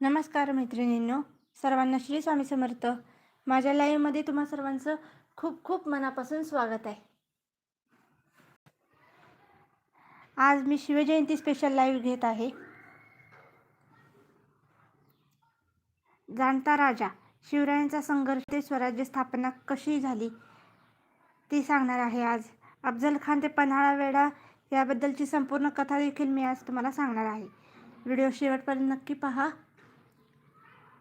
नमस्कार मैत्रिणींनो सर्वांना श्री स्वामी समर्थ. माझ्या लाईव्हमध्ये तुम्हा सर्वांचं खूप खूप मनापासून स्वागत आहे. आज मी शिवजयंती स्पेशल लाईव्ह घेत आहे. जाणता राजा शिवरायांचा संघर्ष ते स्वराज्य स्थापना कशी झाली ती सांगणार आहे आज. अफजल खान ते पन्हाळा वेढा याबद्दलची संपूर्ण कथा देखील मी आज तुम्हाला सांगणार आहे. व्हिडिओ शेवटपर्यंत नक्की पहा.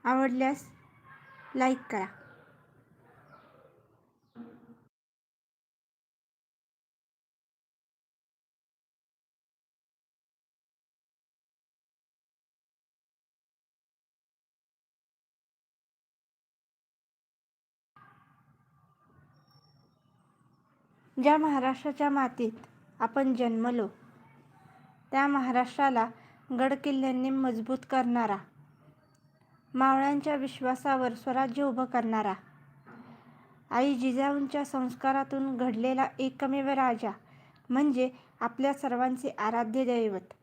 आवडल्यास लाईक करा. ज्या महाराष्ट्राच्या मातीत आपण जन्मलो त्या महाराष्ट्राला गडकिल्ल्यांनी मजबूत करणारा मावळ्यांच्या विश्वासावर स्वराज्य उभं करणारा. आई जिजाऊंच्या संस्कारातून घडलेला एकमेव राजा म्हणजे आपल्या सर्वांचे आराध्य दैवत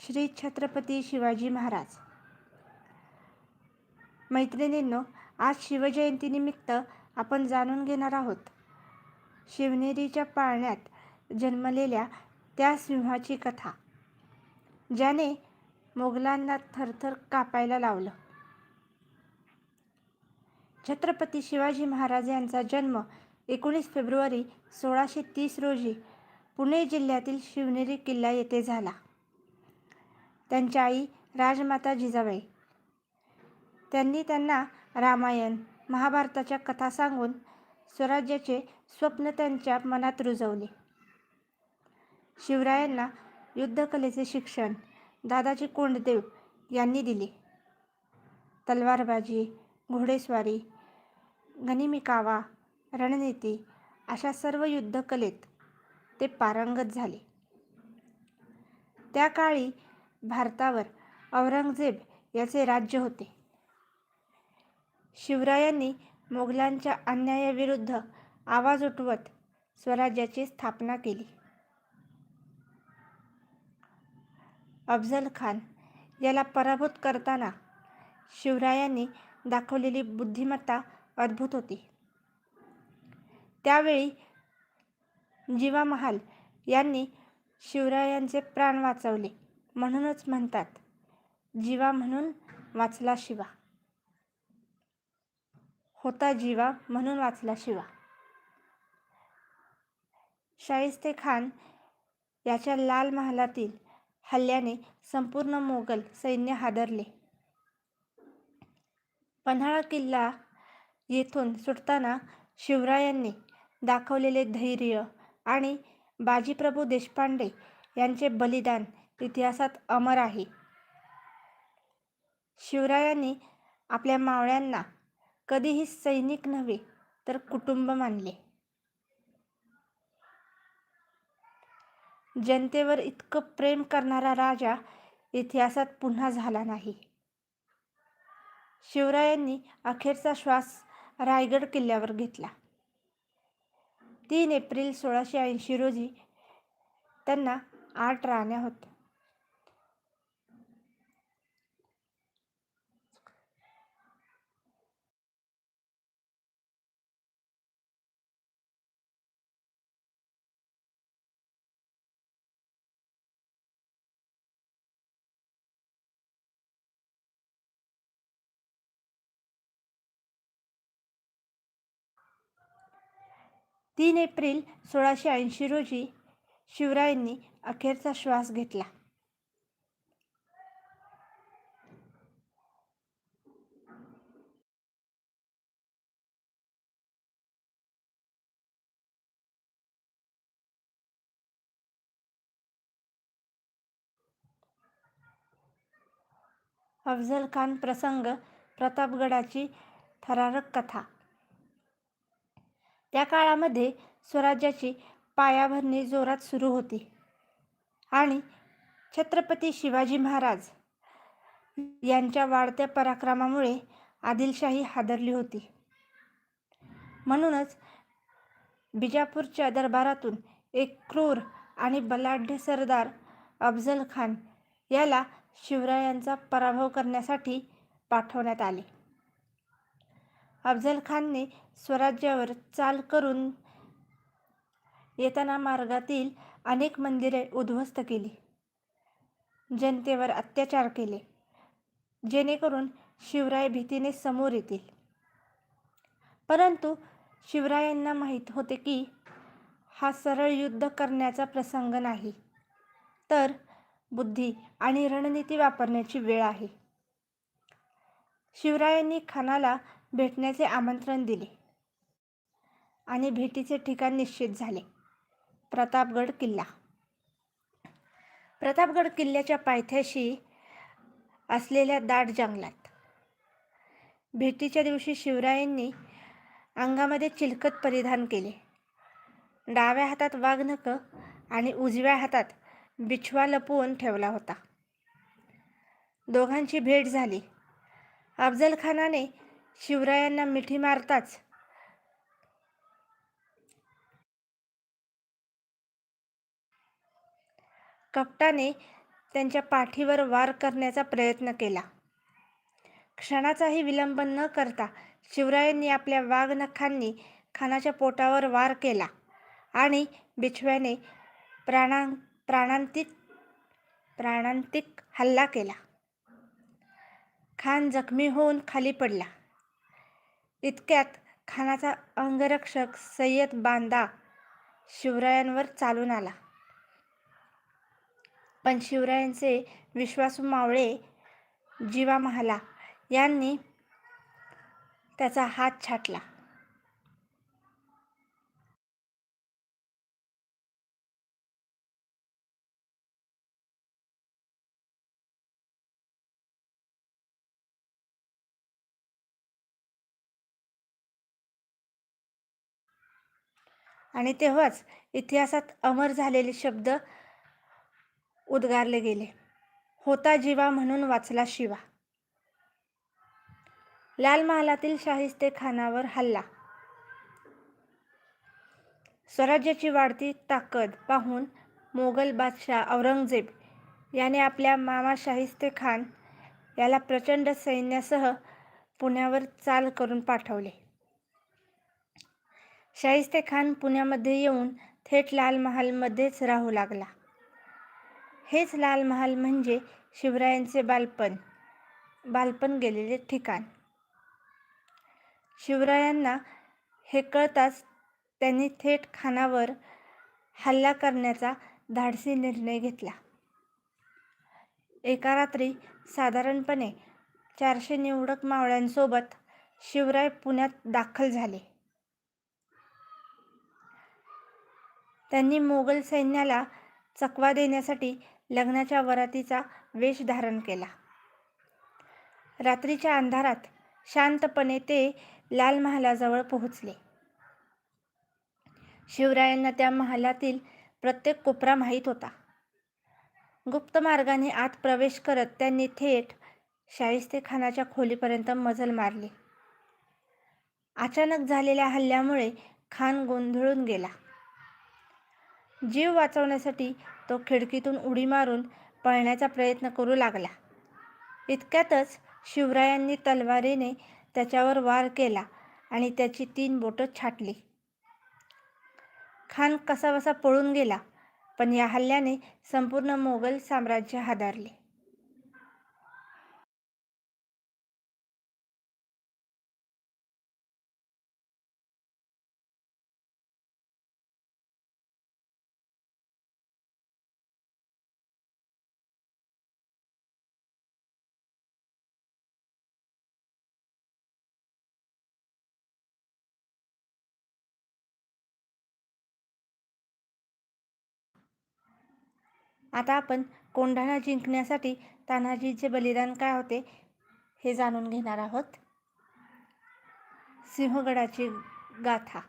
श्री छत्रपती शिवाजी महाराज. मैत्रिणींनो आज शिवजयंतीनिमित्त आपण जाणून घेणार आहोत. शिवनेरीच्या पाळण्यात जन्मलेल्या त्या सिंहाची कथा ज्याने मोगलांना थरथर कापायला लावलं. छत्रपती शिवाजी महाराज यांचा जन्म एकोणीस फेब्रुवारी सोळाशे तीस रोजी पुणे जिल्ह्यातील शिवनेरी किल्ला येथे झाला. त्यांच्या आई राजमाता जिजाबाई. त्यांनी त्यांना रामायण महाभारताच्या कथा सांगून स्वराज्याचे स्वप्न त्यांच्या मनात रुजवले. शिवरायांना युद्धकलेचे शिक्षण दादाजी कोंडदेव यांनी दिले. तलवारबाजी घोडेस्वारी गनिमिकावा रणनीती अशा सर्व युद्धकलेत ते पारंगत झाले. त्या काळी भारतावर औरंगजेब याचे राज्य होते. शिवरायांनी मोगलांच्या अन्यायाविरुद्ध आवाज उठवत स्वराज्याची स्थापना केली. अफजल खान याला पराभूत करताना शिवरायांनी दाखवलेली बुद्धिमत्ता अद्भुत होती. त्यावेळी जीवा महाल यांनी शिवरायांचे प्राण वाचवले. म्हणूनच म्हणतात जीवा म्हणून वाचला शिवा. होता जीवा म्हणून वाचला शिवा. शाहिस्ते खान याच्या लाल महालातील हल्ल्याने संपूर्ण मोगल सैन्य हादरले. पन्हाळा किल्ला येथून सुटताना शिवरायांनी दाखवलेले धैर्य आणि बाजीप्रभू देशपांडे यांचे बलिदान इतिहासात अमर आहे. शिवरायांनी आपल्या मावळ्यांना कधीही सैनिक नव्हे तर कुटुंब मानले. जनतेवर इतकं प्रेम करणारा राजा इतिहासात पुन्हा झाला नाही. शिवरायांनी अखेरचा श्वास रायगड किल्ल्यावर घेतला. तीन एप्रिल सोळाशे ऐंशी रोजी त्यांना आठ राण्या होत्या. तीन एप्रिल सोळाशे ऐंशी रोजी शिवरायांनी अखेरचा श्वास घेतला. अफजल खान प्रसंग प्रतापगडाची थरारक कथा. त्या काळामध्ये स्वराज्याची पायाभरणी जोरात सुरू होती. आणि छत्रपती शिवाजी महाराज यांच्या वाढत्या पराक्रमामुळे आदिलशाही हादरली होती. म्हणूनच बिजापूरच्या दरबारातून एक क्रूर आणि बलाढ्य सरदार अफजल खान याला शिवरायांचा पराभव करण्यासाठी पाठवण्यात आले. अफजल खानने स्वराज्यावर चाल करून येताना मार्गातील अनेक मंदिरे उद्ध्वस्त केली. जनतेवर अत्याचार केले. जेणेकरून शिवराय भीतीने समोर येतील. परंतु शिवरायांना माहीत होते की हा सरळ युद्ध करण्याचा प्रसंग नाही. तर बुद्धी आणि रणनीती वापरण्याची वेळ आहे. शिवरायांनी खानाला भेटण्याचे आमंत्रण दिले आणि भेटीचे ठिकाण निश्चित झाले. प्रतापगड किल्ला. प्रतापगड किल्ल्याच्या पायथ्याशी असलेल्या दाट जंगलात. भेटीच्या दिवशी शिवरायांनी अंगामध्ये चिलखत परिधान केले. डाव्या हातात वाघनख आणि उजव्या हातात बिछवा लपवून ठेवला होता. दोघांची भेट झाली. अफजल खानाने शिवरायांना मिठी मारताच. कपटाने त्यांच्या पाठीवर वार करण्याचा प्रयत्न केला. क्षणाचाही विलंब न करता शिवरायांनी आपल्या वाघनखांनी खानाच्या पोटावर वार केला आणि बिछव्याने प्राणा प्राणांतिक प्राणांतिक हल्ला केला. खान जखमी होऊन खाली पडला. इतक्यात खानाचा अंगरक्षक सय्यद बांदा शिवरायांवर चालून आला. पण शिवरायांचे विश्वासू मावळे जीवा महाला यांनी त्याचा हात छाटला. आणि तेव्हाच इतिहासात अमर झालेले शब्द उद्गारले गेले. होता जीवा म्हणून वाचला शिवा. लाल महालातील शाहिस्ते खानावर हल्ला. स्वराज्याची वाढती ताकद पाहून मोगल बादशाह औरंगजेब याने आपल्या मामा शाहिस्ते खान याला प्रचंड सैन्यासह पुण्यावर चाल करून पाठवले. शाहिस्ते खान पुण्यामध्ये येऊन थेट लाल महालमध्येच राहू लागला. हेच लाल महाल म्हणजे शिवरायांचे बालपण बालपण गेलेले ठिकाण. शिवरायांना हे कळताच त्यांनी थेट खानावर हल्ला करण्याचा धाडसी निर्णय घेतला. एका रात्री साधारणपणे चारशे निवडक मावळ्यांसोबत शिवराय पुण्यात दाखल झाले. त्यांनी मोगल सैन्याला चकवा देण्यासाठी लग्नाच्या वरातीचा वेश धारण केला. रात्रीच्या अंधारात शांतपणे ते लाल महालाजवळ पोहोचले. शिवरायांना त्या महालातील प्रत्येक कोपरा माहीत होता. गुप्त मार्गाने आत प्रवेश करत त्यांनी थेट शाहिस्ते खानाच्या खोलीपर्यंत मजल मारली. अचानक झालेल्या हल्ल्यामुळे खान गोंधळून गेला. जीव वाचवण्यासाठी तो खिडकीतून उडी मारून पळण्याचा प्रयत्न करू लागला. इतक्यातच शिवरायांनी तलवारीने त्याच्यावर वार केला आणि त्याची तीन बोटं छाटली. खान कसाबसा पळून गेला पण या हल्ल्याने संपूर्ण मोगल साम्राज्य हादरले. आता आपण कोंढाणा जिंकण्यासाठी तान्हाजीचे बलिदान काय होते हे जाणून घेणार आहोत. सिंहगडाची गाथा.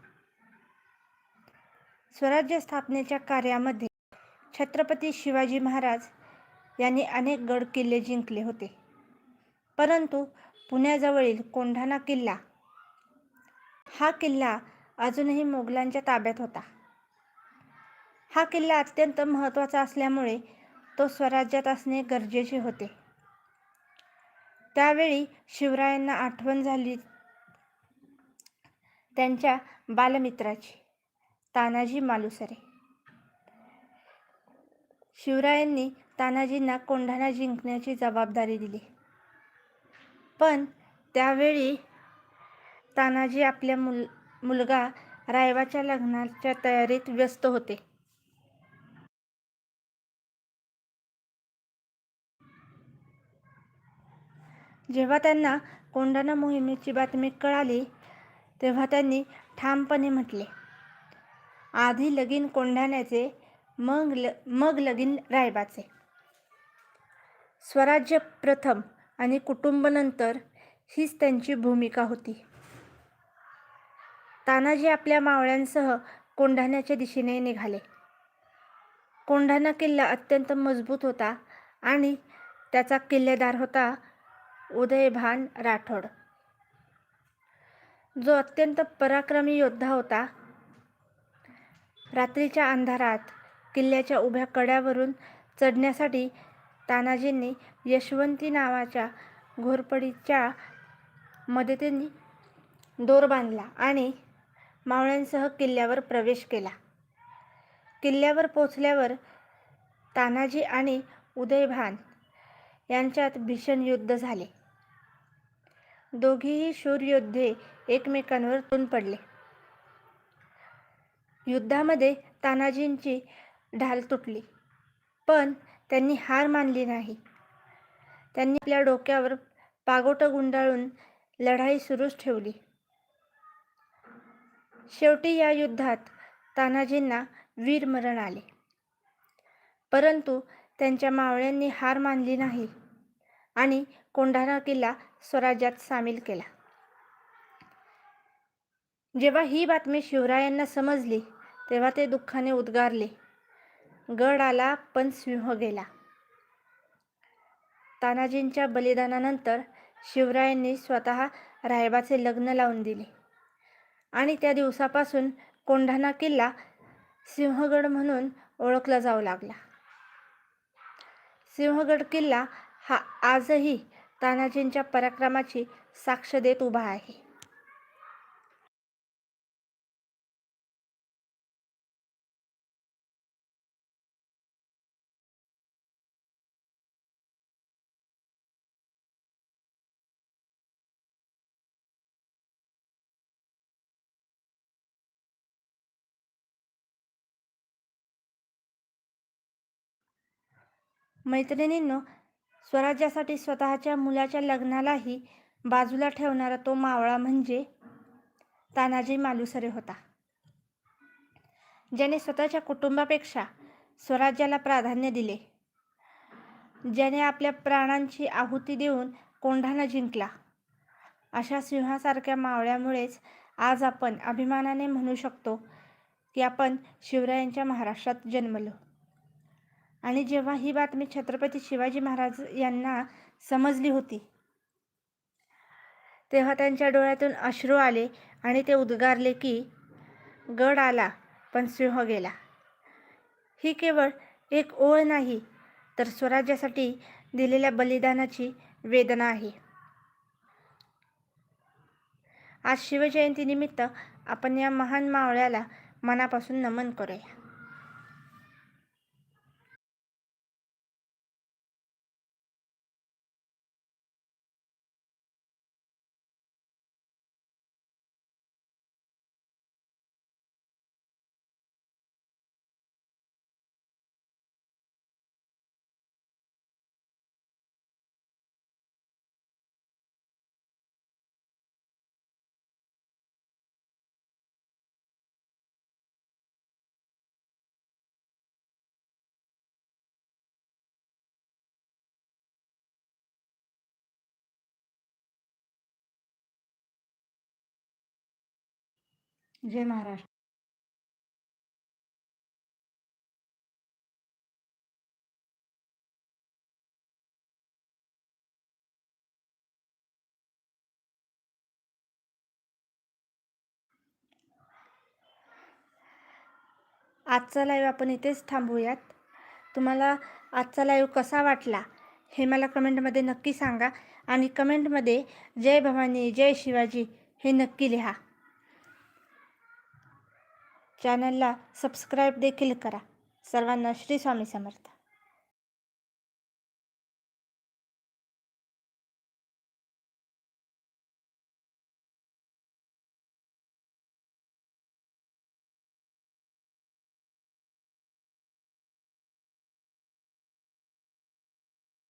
स्वराज्य स्थापनेच्या कार्यामध्ये छत्रपती शिवाजी महाराज यांनी अनेक गड किल्ले जिंकले होते. परंतु पुण्याजवळील कोंढाणा किल्ला हा किल्ला अजूनही मोगलांच्या ताब्यात होता. हा किल्ला अत्यंत महत्त्वाचा असल्यामुळे तो स्वराज्यात असणे गरजेचे होते. त्यावेळी शिवरायांना आठवण झाली त्यांच्या बालमित्राची तानाजी मालुसरे. शिवरायांनी तानाजींना कोंढाणा जिंकण्याची जबाबदारी दिली. पण त्यावेळी तानाजी आपल्या मुल मुलगा रायबाच्या लग्नाच्या तयारीत व्यस्त होते. जेव्हा त्यांना कोंढाणा मोहिमेची बातमी कळाली तेव्हा त्यांनी ठामपणे म्हटले आधी लगीन कोंढाण्याचे मग ल मग लगीन रायबाचे. स्वराज्य प्रथम आणि कुटुंबनंतर हीच त्यांची भूमिका होती. तानाजी आपल्या मावळ्यांसह कोंढाण्याच्या दिशेने निघाले. कोंढाणा किल्ला अत्यंत मजबूत होता आणि त्याचा किल्लेदार होता उदयभान राठोड. जो अत्यंत पराक्रमी योद्धा होता रात्रीच्या अंधारात किल्ल्याच्या उभ्या कड्यावरून चढण्यासाठी तानाजींनी यशवंती नावाच्या घोरपडीच्या मदतीने दोर बांधला आणि मावळ्यांसह किल्ल्यावर प्रवेश केला. किल्ल्यावर पोचल्यावर तानाजी आणि उदयभान यांच्यात भीषण युद्ध झाले. दोघेही शूरयोद्धे एकमेकांवर तुन पडले. युद्धामध्ये तानाजींची ढाल तुटली पण त्यांनी हार मानली नाही. त्यांनी आपल्या डोक्यावर पागोटं गुंडाळून लढाई सुरूच ठेवली. शेवटी या युद्धात तानाजींना वीरमरण आले. परंतु त्यांच्या मावळ्यांनी हार मानली नाही आणि कोंढाणा किल्ला स्वराज्यात सामील केला. जेव्हा ही बातमी शिवरायांना समजली तेव्हा ते दुःखाने उद्गारले. गड आला पण सिंह गेला. तानाजींच्या बलिदानानंतर शिवरायांनी स्वतः रायबाचे लग्न लावून दिले. आणि त्या दिवसापासून कोंढाणा किल्ला सिंहगड म्हणून ओळखला जाऊ लागला. सिंहगड किल्ला हा आजही तानाजींच्या पराक्रमाची साक्ष देत उभा आहे. मैत्रिणींनो स्वराज्यासाठी स्वतःच्या मुलाच्या लग्नालाही बाजूला ठेवणारा तो मावळा म्हणजे तानाजी मालुसरे होता. ज्याने स्वतःच्या कुटुंबापेक्षा स्वराज्याला प्राधान्य दिले. ज्याने आपल्या प्राणांची आहुती देऊन कोंढाणा जिंकला. अशा सिंहासारख्या मावळ्यामुळेच आज आपण अभिमानाने म्हणू शकतो की आपण शिवरायांच्या महाराष्ट्रात जन्मलो. आणि जेव्हा ही बातमी छत्रपती शिवाजी महाराज यांना समजली होती तेव्हा त्यांच्या डोळ्यातून अश्रू आले आणि ते उद्गारले की गड आला पण सिंह गेला. ही केवळ एक ओळ नाही तर स्वराज्यासाठी दिलेल्या बलिदानाची वेदना आहे. आज शिवजयंतीनिमित्त आपण या महान मावळ्याला मनापासून नमन करूया. जय महाराष्ट्र. आजचा लाईव्ह आपण इथेच थांबूयात. तुम्हाला आजचा लाईव्ह कसा वाटला हे मला कमेंटमध्ये नक्की सांगा आणि कमेंटमध्ये जय भवानी जय शिवाजी हे नक्की लिहा. चॅनलला सबस्क्राईब देखील करा. सर्वांना श्री स्वामी समर्थ.